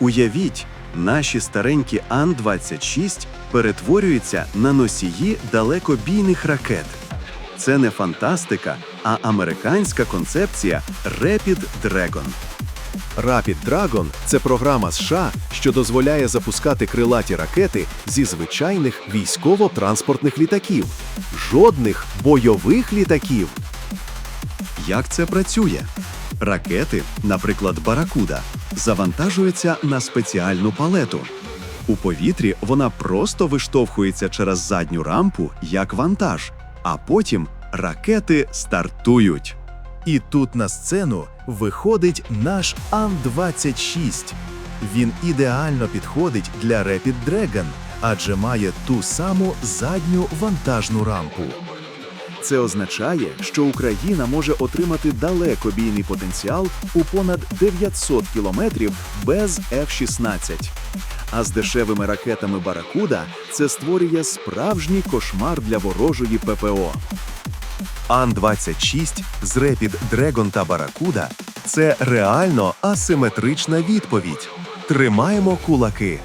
Уявіть, наші старенькі Ан-26 перетворюються на носії далекобійних ракет. Це не фантастика, а американська концепція Rapid Dragon. Rapid Dragon – це програма США, що дозволяє запускати крилаті ракети зі звичайних військово-транспортних літаків. Жодних бойових літаків. Як це працює? Ракети, наприклад, Баракуда, завантажуються на спеціальну палету. У повітрі вона просто виштовхується через задню рампу як вантаж, а потім ракети стартують. І тут на сцену виходить наш Ан-26. Він ідеально підходить для Rapid Dragon, адже має ту саму задню вантажну рампу. Це означає, що Україна може отримати далекобійний потенціал у понад 900 кілометрів без F-16. А з дешевими ракетами Баракуда це створює справжній кошмар для ворожої ППО. Ан-26 з Rapid Dragon та Баракуда – це реально асиметрична відповідь. Тримаємо кулаки.